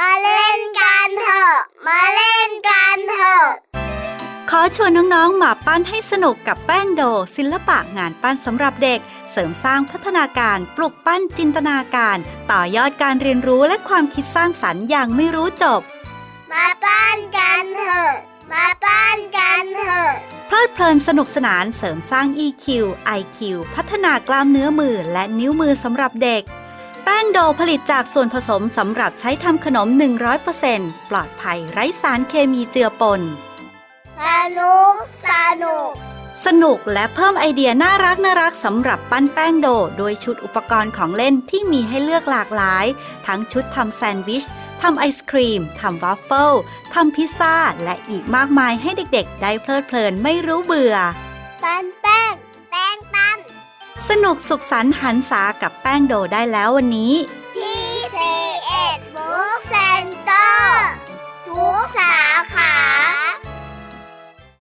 มาเล่นกันเถอะ มาเล่นกันเถอะ ขอชวนน้องๆมาปั้นให้สนุกกับแป้งโด ศิลปะงานปั้นสำหรับเด็ก เสริมสร้างพัฒนาการปลุกปั้นจินตนาการ ต่อยอดการเรียนรู้และความคิดสร้างสรรค์อย่างไม่รู้จบ มาปั้นกันเถอะมาปั้นกันเถอะเพลิดเพลินสนุกสนานเสริมสร้าง EQ IQ พัฒนากล้ามเนื้อมือและนิ้วมือสำหรับเด็ก แป้งโดผลิตจากส่วนผสมสำหรับใช้ทำขนม 100%ปลอดภัยไร้สารเคมีเจือปน สนุก สนุก สนุกและเพิ่มไอเดียน่ารักน่ารักสำหรับปั้นแป้งโด โดยชุดอุปกรณ์ของเล่นที่มีให้เลือกหลากหลาย ทั้งชุดทำแซนด์วิชทำไอศครีม ทำวัฟเฟิล ทำพิซซ่า และอีกมากมายให้เด็กๆ ได้เพลิดเพลินไม่รู้เบื่อ สนุกสุขสันต์หันษากับแป้งโดได้แล้ววันนี้